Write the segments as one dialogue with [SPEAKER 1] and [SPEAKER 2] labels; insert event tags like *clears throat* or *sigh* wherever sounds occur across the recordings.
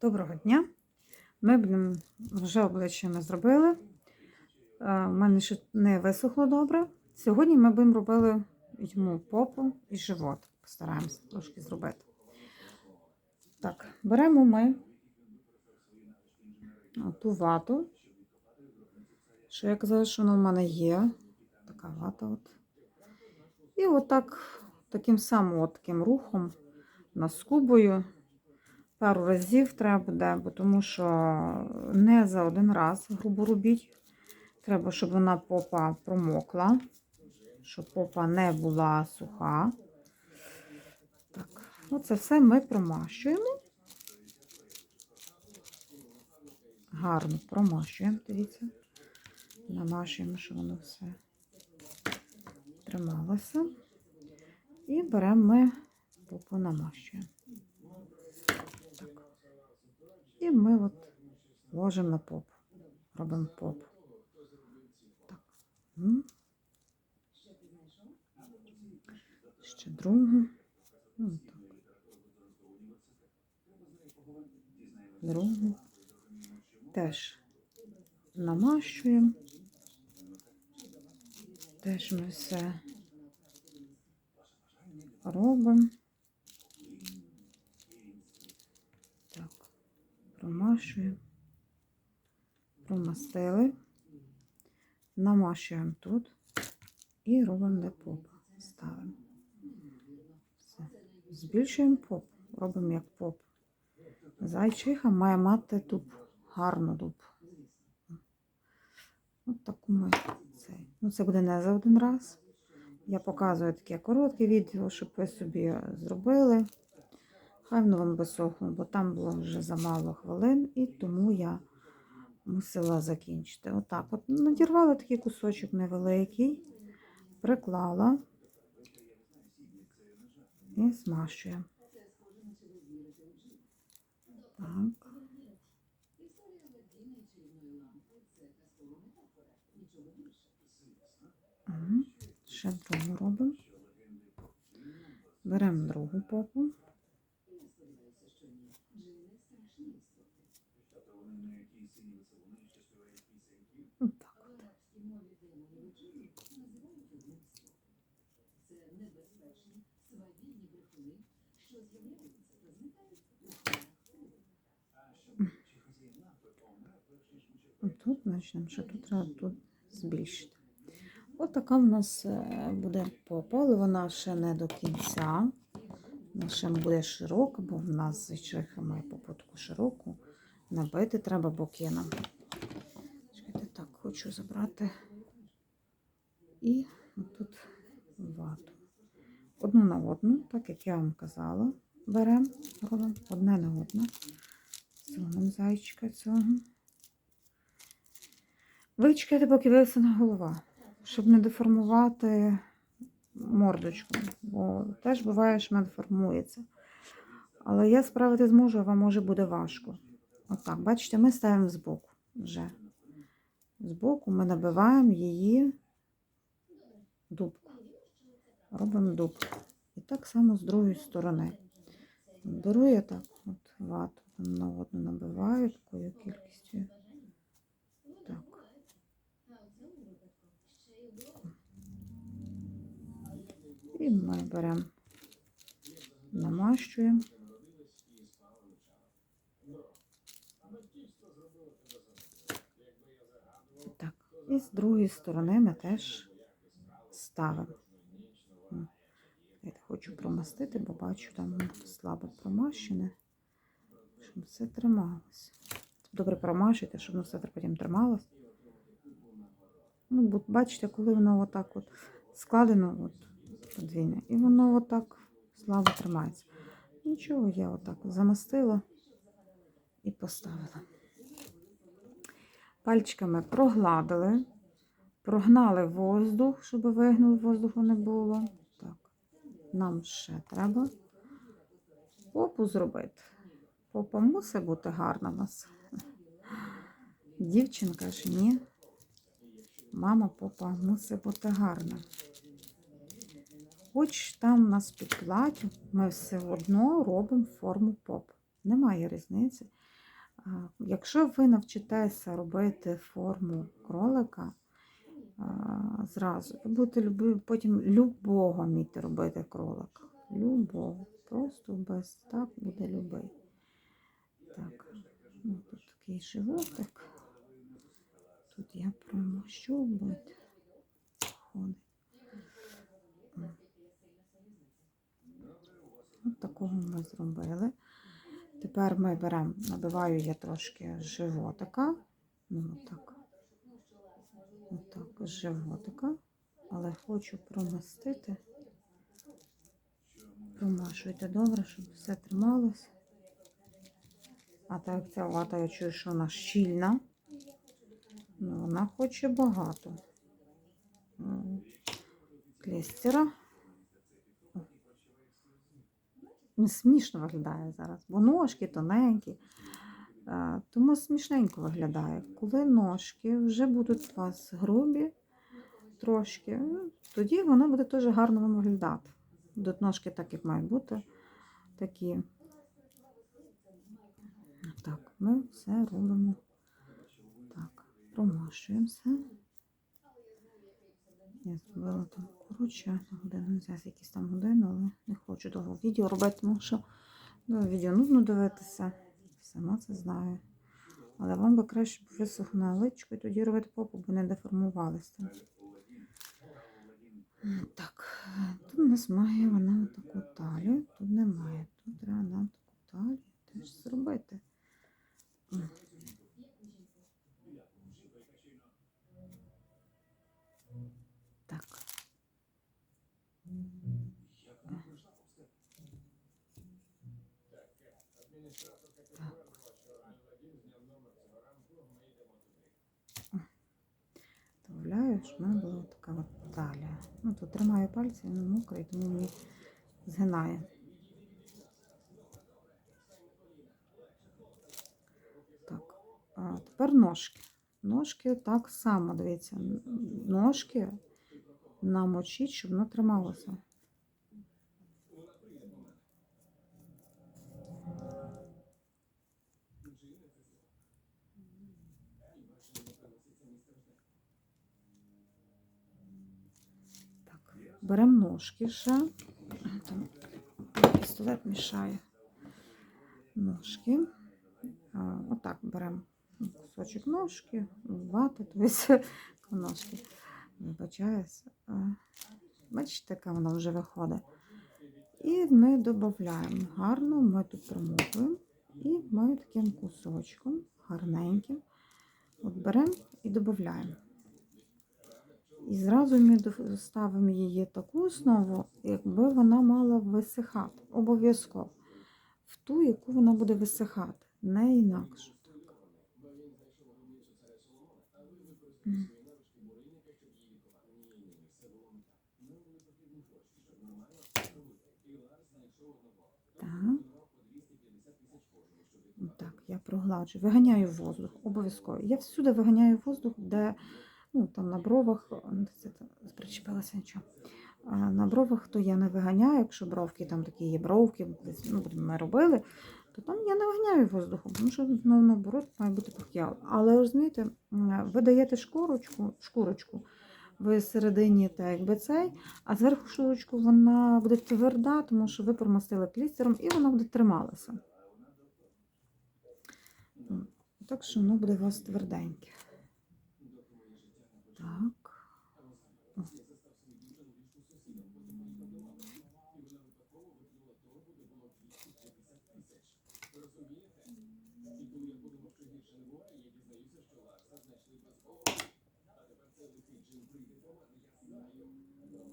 [SPEAKER 1] Доброго дня. Ми будемо вже обличчя ми зробили. У мене ще не висохло добре. Сьогодні ми будемо робити йому попу і живот. Постараємося трошки зробити. Так, беремо ми ту вату. Що я казала, що вона в мене є. Така вата. От. І отак, таким самим от таким рухом наскубую. Пару разів треба буде, бо тому що не за один раз грубо робіть. Треба, щоб вона попа промокла, щоб попа не була суха. Так, оце все ми промащуємо. Гарно промащуємо, дивіться. Намащуємо, щоб воно все трималося. І беремо ми попу намащуємо. Ми от ложимо на попу. Робимо попу. Так. Ще другу. Ну. Другу. Теж намащуємо. Теж ми все робимо. Так, промащуємо, промастили, намащуємо тут і робимо де попа. Ставимо. Все. Збільшуємо поп, робимо як поп. Зайчиха має мати дуб, гарну дуб. От таку ми цей. Ну, це буде не за один раз. Я показую таке коротке відео, щоб ви собі зробили. Воно вам висохло, бо там було вже замало хвилин, і тому я мусила закінчити. Отак от надірвала такий кусочок невеликий, приклала і змащую. Так. Ще другу робимо. Беремо другу попу. Отак от. Тут почнемо, що тут треба тут збільшити. От в нас е, буде попа, але вона ще не до кінця. Вона ще буде широка, бо в нас звичайка має попу таку широку. Набити треба боки нам. Чекайте, так, хочу забрати і тут вату. Одну на одну, так як я вам казала, беремо, одне на одне. Сунемо зайчика цього. Ви чекайте, поки висуне голова, щоб не деформувати мордочку, бо теж буває, що вона деформується. Але я справити зможу, а вам може буде важко. Отак, бачите, ми ставимо збоку вже. Збоку ми набиваємо її дубку. Робимо дубку. І так само з другої сторони. Беру я так от вату одну набиваю такою кількістю. І ми беремо, намащуємо. Так, і з другої сторони ми теж ставимо. Я хочу промастити, бо бачу, там слабо промащене, щоб все трималося. Добре промащуйте, щоб воно все потім трималося. Ну, бачите, коли воно отак от складено, от подвійне, і воно отак слабо тримається. Нічого, я отак замастила і поставила. Пальчиками прогладили, прогнали воздух, щоб вигнув воздуху не було. Так, нам ще треба попу зробити. Попа мусить бути гарна у нас. Дівчинка ж ні. Мама попа мусить бути гарна. Хоч там нас під ми все одно робимо форму поп. Немає різниці. Якщо ви навчитеся робити форму кролика зразу, ви будете люби, потім любого вміти робити кролика. Любого. Просто без так буде любий. Так, ну, тут такий животик. Тут я промощу буде. Ходить. От такого ми зробили. Тепер ми беремо, набиваю я трошки животика. Ну, отак. Отак, животика. Але хочу промастити. Промашуйте добре, щоб все трималось. А так як ця вата, я чую, що вона щільна. Ну, вона хоче багато. Клістера. Ну, смішно виглядає зараз, бо ножки тоненькі. Тому смішненько виглядає. Коли ножки вже будуть у вас грубі трошки, ну, тоді воно буде теж гарно вам виглядати. Будуть ножки так, як мають бути, такі. Так, ми все робимо. Так, промашуємо все. Я зробила там коротше годину, зараз якісь там години, але не хочу довго відео робити, тому що ну, відео нудно дивитися. Сама це знаю. Але вам би краще б висох на личку і тоді робити попу, бо не деформувалися. Так, тут у нас має вона таку талію, тут немає. Тут треба нам таку талію теж зробити. М. Так. Так. Щоб в мене була така от талія. Ну, тут тримаю пальці, він мокрий, тому мені згинає. Так, а тепер ножки. Ножки так само, дивіться, ножки намочіть, щоб воно трималося. Так, беремо ножки ще. Там пістолет мішає. Ножки. Отак беремо кусочок ножки, вати, тобто *laughs* ножки. Вибачаюсь. А, Бачите, яка вона вже виходить. І ми додаємо гарно, ми тут промовуємо. І ми таким кусочком гарненьким от беремо і додаємо. І зразу ми ставимо її таку основу, якби вона мала висихати. Обов'язково. В ту, яку вона буде висихати. Не інакше. Так, я прогладжу. Виганяю воздух, обов'язково. Я всюди виганяю воздух, де ну, там на бровах, ну, це, причепилася нічого. На бровах то я не виганяю, якщо бровки там такі є бровки, ну, ми робили, то там я не виганяю воздухом, тому що ну, наоборот має бути пах'ял. Але розумієте, ви даєте шкурочку, шкурочку, ви середині так якби цей, а зверху шкурочку вона буде тверда, тому що ви промастили клістером і вона буде трималася. Так що воно буде у вас тверденьке. Так. О.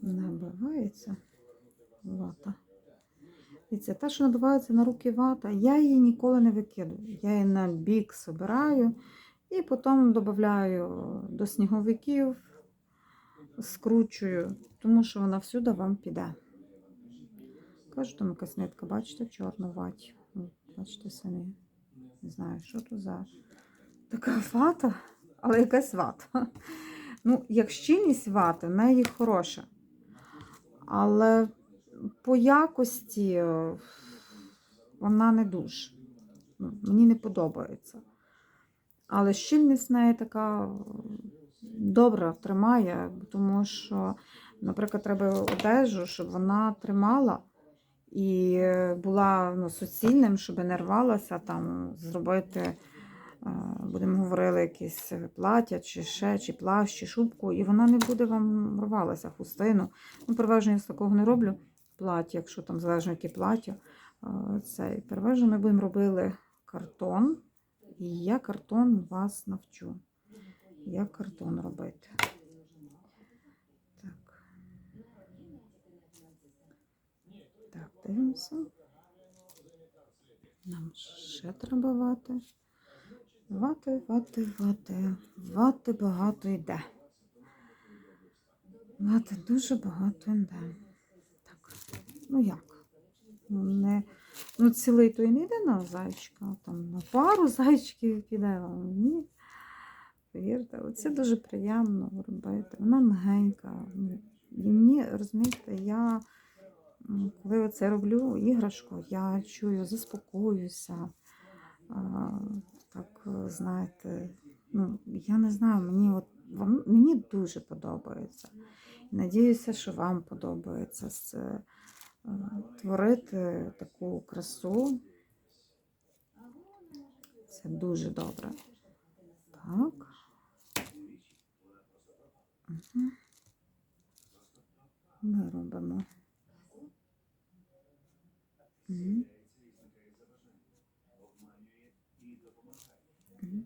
[SPEAKER 1] Набивається вата. І це те, що набивається на руки вата, я її ніколи не викидаю. Я її на бік собираю і потім додаю до сніговиків, скручую, тому що вона всюди вам піде. Кажу, там якась нитка, бачите, чорна ваті. От, Бачите самі. Не знаю, що то за така вата, але якась вата. Ну, як щільність вати, в неї хороша. Але по якості е, вона не дуже. ну, мені не подобається. Але щільність неї така добра тримає, тому що, наприклад, треба одежу, щоб вона тримала і була ну, суцільним, щоб не рвалася, там, зробити, е, будемо говорили, якесь плаття, чи ще, чи плащ, чи шубку, і вона не буде вам рвалася, хустину. Ну, переважно я з такого не роблю плаття, якщо там залежно яке плаття. Е, Це переважно ми будемо робили картон, і я картон вас навчу. Як картон робити. Так. Так, дивимося. Нам ще треба вати. Вати, вати, вати. Вати багато йде. Вати дуже багато йде. Так, ну як? Не, ну цілий то і не йде на зайчика, там на пару *laughs* зайчиків піде. а Ні. Повірте, це дуже приємно робити. Вона мягенька. Ну, І мені, розумієте, я коли це роблю іграшку, я чую, заспокоююся. А, так, знаєте, ну, я не знаю, мені, от, вам- мені дуже подобається. Надіюся, що вам подобається це, творити таку красу. Це дуже добре. Так. Угу. Ми робимо. Угу. Угу.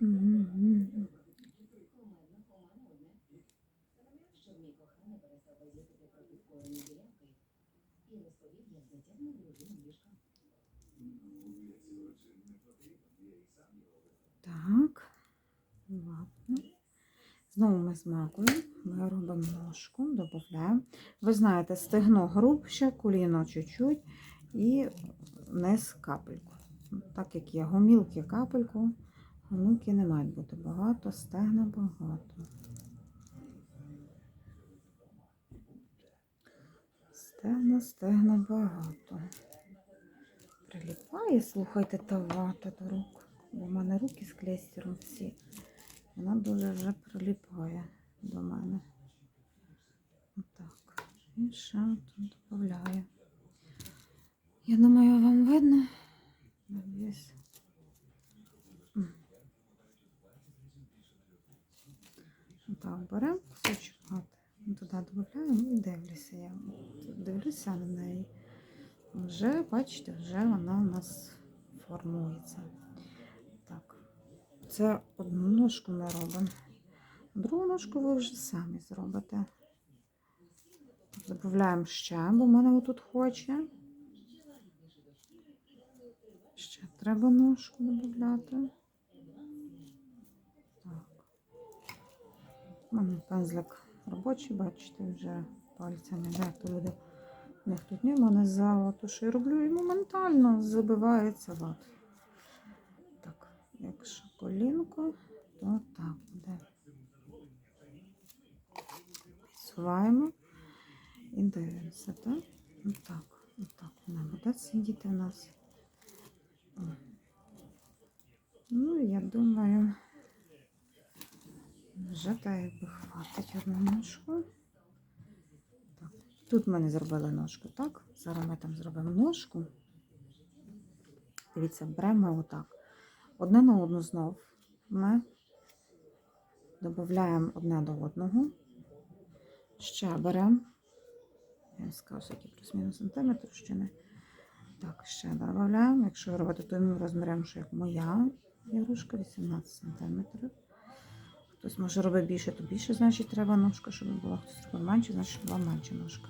[SPEAKER 1] Мгм. Так, ладно. Знову ми змакуємо, ми робимо ножку, додаємо. Ви знаєте, стегно грубше, коліно чуть-чуть і низ капельку. Так як є гомілки капельку, гомілки не мають бути багато, стегна багато. Стегна, стегна багато. Приліпає, слухайте, та вата до рук. В мене руки з клейстером всі. Вона дуже вже приліпає до мене. Отак. І ще тут додаю. Я думаю, вам видно. Надіюсь. Так, беремо кусочок вати, туди додаємо і дивлюся я. Дивлюся на неї. Вже, бачите, вже вона у нас формується. Так, це одну ножку ми робимо. Другу ножку ви вже самі зробите. Додаємо ще, бо в мене отут хоче. Ще треба ножку додати. Так. У мене пензлик робочий, бачите, вже пальцями. Де то люди них тут нема не за то, що я роблю, і моментально забивається ват. Так, якщо колінко, то так буде. Підсуваємо і дивимося, так? Отак, отак вона буде сидіти у нас. Ну, я думаю, вже так якби хватить одну ножку. Так. Тут ми не зробили ножку, так? Зараз ми там зробимо ножку. Дивіться, беремо отак. Одне на одну знов ми додаємо одне до одного. Ще беремо. Я скажу, який плюс-мінус сантиметр, ще не. Так, ще додаємо. Якщо робити тим розміром, що як моя ігрушка, 18 сантиметрів. Хтось може робити більше, то більше, значить треба ножка, щоб була. Хтось робить менше, значить була менша ножка.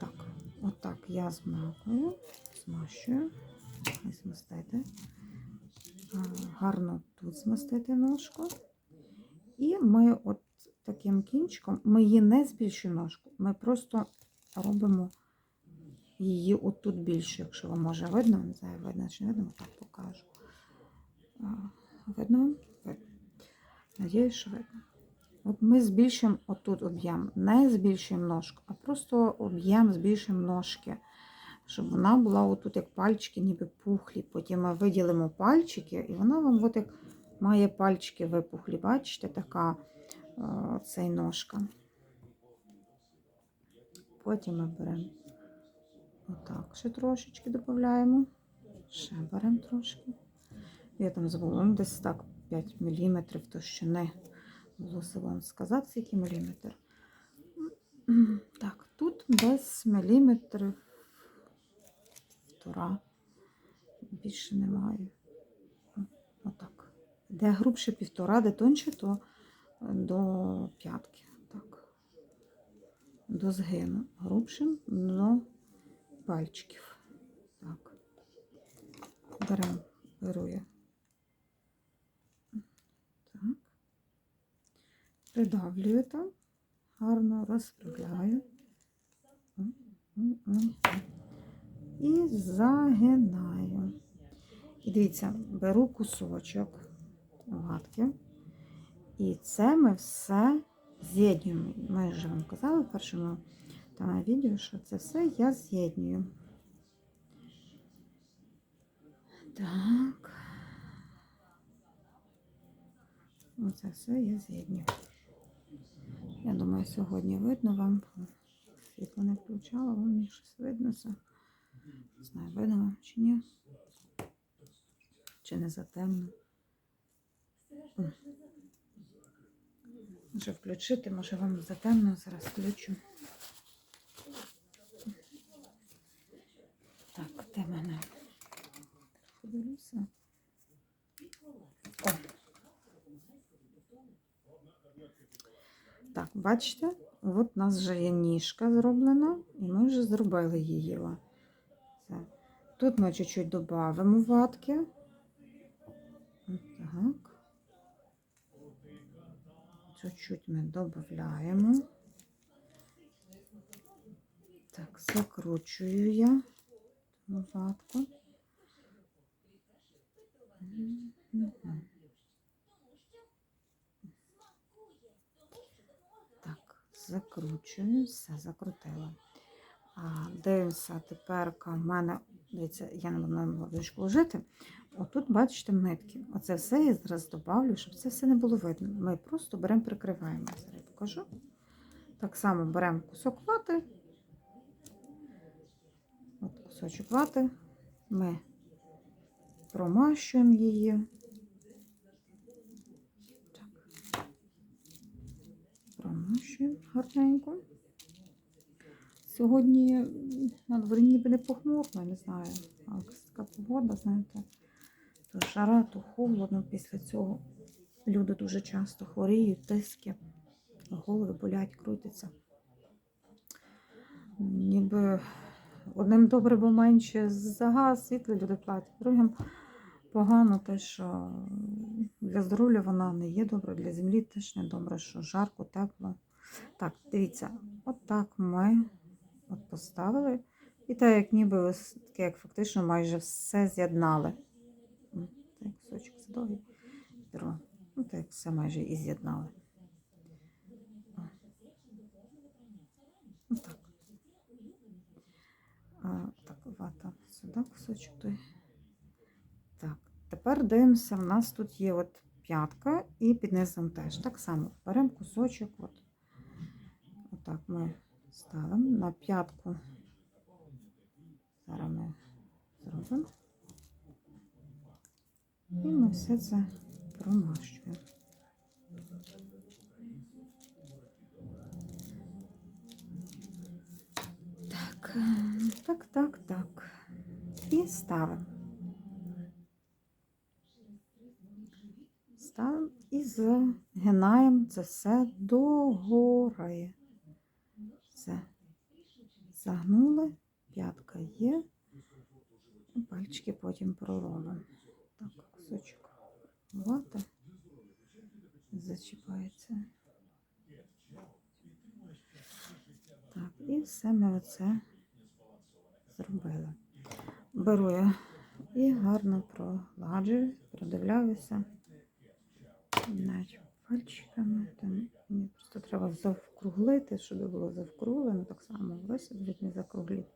[SPEAKER 1] Так, отак я змакую, змащую. Ой, Змастити. Гарно тут змастити ножку. І ми от таким кінчиком, ми її не збільшуємо ножку, ми просто робимо її отут більше, якщо вам може видно, не знаю, видно чи не видно, так покажу. Видно? Надіюсь, що видно. От ми збільшуємо отут об'єм, не збільшуємо ножку, а просто об'єм збільшуємо ножки, щоб вона була отут як пальчики, ніби пухлі. Потім ми виділимо пальчики, і вона вам от як має пальчики випухлі. Бачите, така цей ножка. Потім ми беремо отак, ще трошечки додаємо. Ще беремо трошки. Я там забула, ну, десь так 5 мм товщини. Було вам сказати, скільки міліметр. *clears throat* Так, тут десь міліметр півтора. Більше немає. Отак. Де грубше півтора, де тоньше, то до п'ятки. Так. До згину. Грубшим до пальчиків. Так. Беремо, беру. Так. Придавлюю там, гарно розправляю. І загинаю. І дивіться, беру кусочок ватки. І це ми все з'єднюємо. Ми вже вам казали в першому там, відео, що це все я з'єднюю. Так. Оце все я з'єднюю. Я думаю, сьогодні видно вам. Світло не включала, вам мені щось видно. Не знаю, видно вам чи ні. Чи не затемно. Може включити, може вам затемно, зараз включу. Так, де мене? Подивлюся. О. Так, бачите, от у нас вже є ніжка зроблена, і ми вже зробили її. Тут ми чуть-чуть додамо ватки. Так. Чуть-чуть ми додаємо. Так, закручую я. Мгм. Так, закручую, все закрутила. А, дивимося, тепер в мене, дивіться, я не буду водичку ложити. Отут, бачите, нитки. Оце все я зараз добавлю, щоб це все не було видно. Ми просто беремо, прикриваємо. Зараз я покажу. Так само беремо кусок вати. От кусочок вати. Ми промащуємо її. Промащуємо гарненько. Сьогодні на дворі ніби не похмурно, не знаю. А якась така погода, знаєте, то жара, то холодно. Після цього люди дуже часто хворіють, тиски, голови болять, крутяться. Ніби одним добре, бо менше за газ, світло люди платять, другим погано те, що для здоров'я вона не є добра, для землі теж не добре, що жарко, тепло. Так, дивіться, от ми от поставили. І так, як ніби таке, як фактично майже все з'єднали. Так, кусочок. Беру. Ну, так, як все майже і з'єднали. Отак. А, так, вата сюди кусочок той. Так, тепер дивимося, в нас тут є от п'ятка і під низом теж. Так само беремо кусочок, от. Отак ми ставимо на п'ятку. Зараз ми зробимо. І ми все це промащуємо. Так, так, так, так. І ставимо. Ставимо і загинаємо це все догори. Загнули, п'ятка є. І пальчики потім проробимо. Так, кусочок вата зачіпається. Так, і все ми оце зробили. Беру я і гарно прогладжую, продивляюся навіть пальчиками. Там мені просто треба завкруглити, щоб було завкруглено, так само висадити, не закруглити.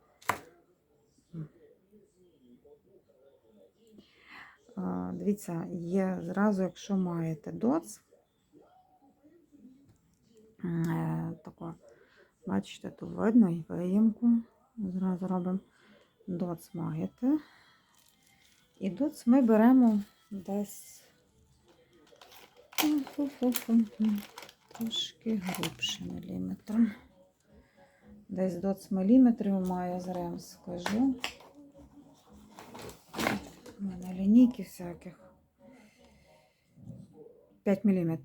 [SPEAKER 1] Дивіться, є зразу, якщо маєте доц, е, тако, бачите, тут видно і виїмку. Зразу робимо доц маєте. І доц ми беремо десь трошки грубше міліметром. Десь доц міліметрів має зрем, скажу. У мене лінійки всяких. 5 мм.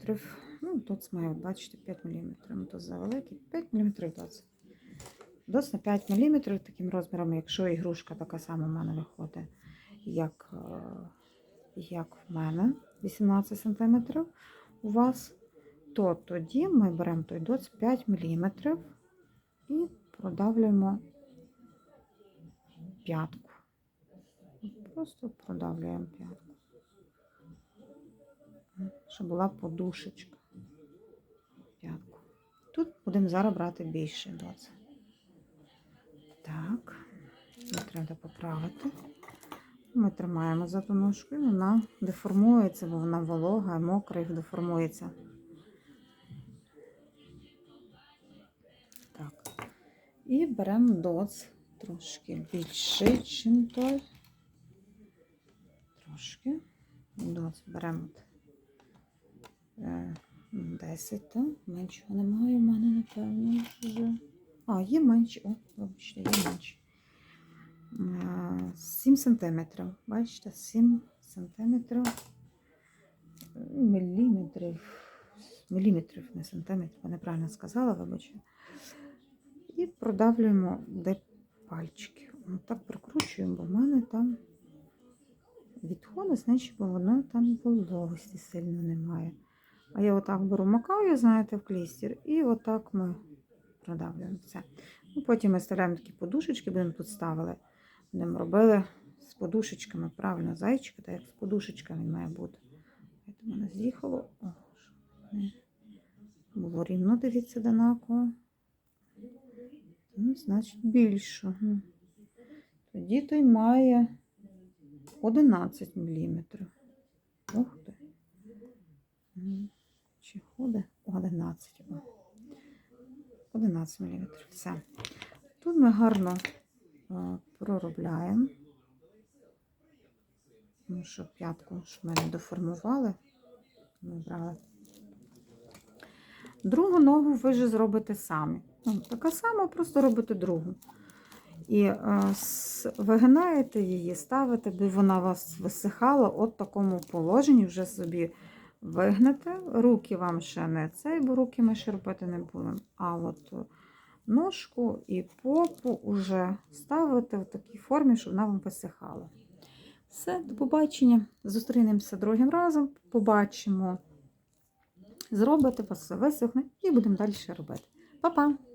[SPEAKER 1] Ну, тут от бачите, 5 мм. Тут завеликий. 5 мм доц. Доц на 5 мм таким розміром, якщо ігрушка така сама в мене виходить, як, е, як в мене, 18 см у вас, то тоді ми беремо той доц 5 мм і продавлюємо п'ятку. Просто продавлюємо п'ятку. Щоб була подушечка. П'ятку. Тут будемо зараз брати більше доц. Так, не треба поправити. Ми тримаємо за ту ножку і вона деформується, бо вона волога, мокра і деформується. І беремо доц трошки більший, ніж той. Трошки. Доц беремо от, е, 10, так? Меншого немає в мене, напевно, вже. А, є менші. О, вибачте, є менші. 7 сантиметрів. Бачите, 7 сантиметрів. Міліметрів. Міліметрів, не сантиметрів, я неправильно сказала, вибачте. І продавлюємо де пальчики. Так прокручуємо, бо в мене там відходить, значить, бо воно там вологості сильно немає. А я отак беру макаю, знаєте, в клістер, і отак ми продавлюємо все. Ну, потім ми ставляємо такі подушечки, будемо тут ставили. Будемо робили з подушечками, правильно, зайчика, так як з подушечками має бути. Це мене з'їхало. Було рівно, дивіться, однаково. Ну, значить, більше. Тоді той має 11 мм. Ух ти. Чи ходить? 11. 11 мм. Все. Тут ми гарно проробляємо. Ну, щоб п'ятку, щоб ми не доформували. Ми брали. Другу ногу ви вже зробите самі. Ну, така сама, просто робите другу. І е, вигинаєте її, ставите, би вона вас висихала от в такому положенні, вже собі вигнете. Руки вам ще не цей, бо руки ми ще робити не будемо. А от е, ножку і попу вже ставите в такій формі, щоб вона вам висихала. Все, до побачення. Зустрінемося другим разом, побачимо. Зробите, вас все висохне і будемо далі робити. Па-па!